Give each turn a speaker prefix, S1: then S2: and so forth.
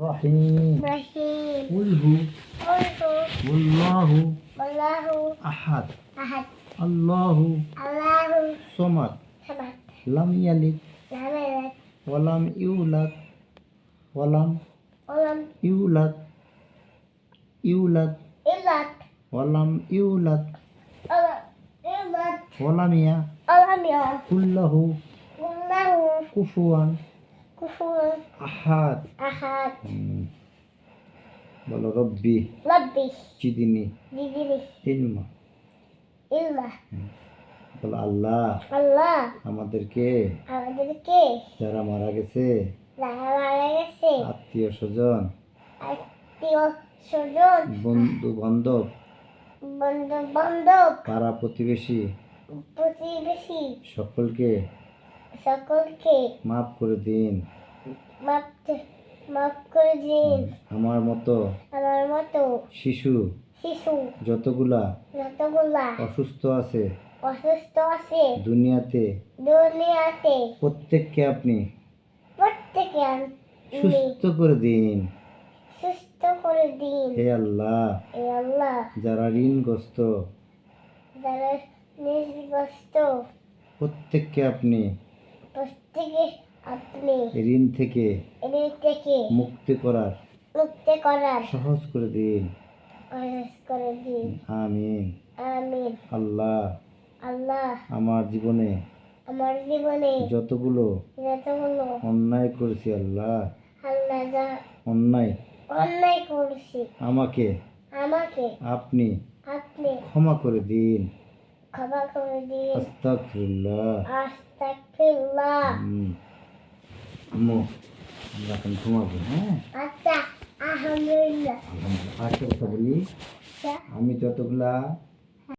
S1: رحيم.
S2: رحيم.
S1: قل
S2: هو
S1: والله.
S2: والله.
S1: أحد.
S2: أحد.
S1: الله.
S2: الله.
S1: صمد. لم
S2: يلد.
S1: لم يلد. ولم
S2: يولد.
S1: ولم. ولم.
S2: يولد.
S1: يولد. يولد.
S2: ولم يولد.
S1: ولم يولد.
S2: ولم يولد.
S1: كله.
S2: كله.
S1: كفوا.
S2: কুফুর
S1: আহাদ
S2: আহাদ
S1: হুম। বলো রব্বি।
S2: রব্বি।
S1: চিদিনি।
S2: দিদিনি
S1: ইলমা।
S2: ইলমা।
S1: বলো আল্লাহ।
S2: আল্লাহ।
S1: আমাদেরকে
S2: আমাদেরকে
S1: যারা মারা গেছে
S2: যারা মারা গেছে
S1: আত্মীয় স্বজন
S2: আত্মীয় স্বজন
S1: বন্ধু বান্ধব
S2: বন্ধু বান্ধব
S1: পাড়া প্রতিবেশী
S2: প্রতিবেশী
S1: সকলকে
S2: সকলকে
S1: মাফ করে দিন।
S2: মাপ মাফ করে দিন।
S1: আমার মতো
S2: আমার মতো
S1: শিশু
S2: শিশু
S1: যতগুলা
S2: যতগুলা
S1: অসুস্থ আছে
S2: অসুস্থ আছে
S1: দুনিয়াতে
S2: দুনিয়াতে
S1: প্রত্যেককে আপনি
S2: প্রত্যেকে আপনি
S1: সুস্থ করে দিন।
S2: সুস্থ করে দিন।
S1: হে আল্লাহ।
S2: এ আল্লাহ।
S1: যারা ঋণগ্রস্ত
S2: যারা নির্গস্ত
S1: প্রত্যেককে আপনি
S2: প্রত্যেকে আপনি
S1: ঋণ থেকে
S2: এদের থেকে
S1: মুক্তি করার
S2: মুক্তি করার
S1: সহজ করে দিন।
S2: সহজ করে দিন।
S1: আমিন।
S2: আমিন।
S1: আল্লাহ
S2: আল্লাহ।
S1: আমার জীবনে
S2: আমার জীবনে
S1: যতগুলো
S2: যতগুলো
S1: অন্যায় করেছি আল্লাহ।
S2: আল্লাহ যা
S1: অন্যায়
S2: অন্যায় করছি
S1: আমাকে
S2: আমাকে
S1: আপনি
S2: আপনি
S1: ক্ষমা করে দিন।
S2: ক্ষমা করে দিন
S1: আস্তাগফিরুল্লাহ
S2: আস্তাগফিরুল্লাহ।
S1: আম্মু আমরা এখন ঘুমাবো হ্যাঁ
S2: আচ্ছা আলহামদুলিল্লাহ
S1: আলহামদুলিল্লাহ কথা বলি আমি যতগুলা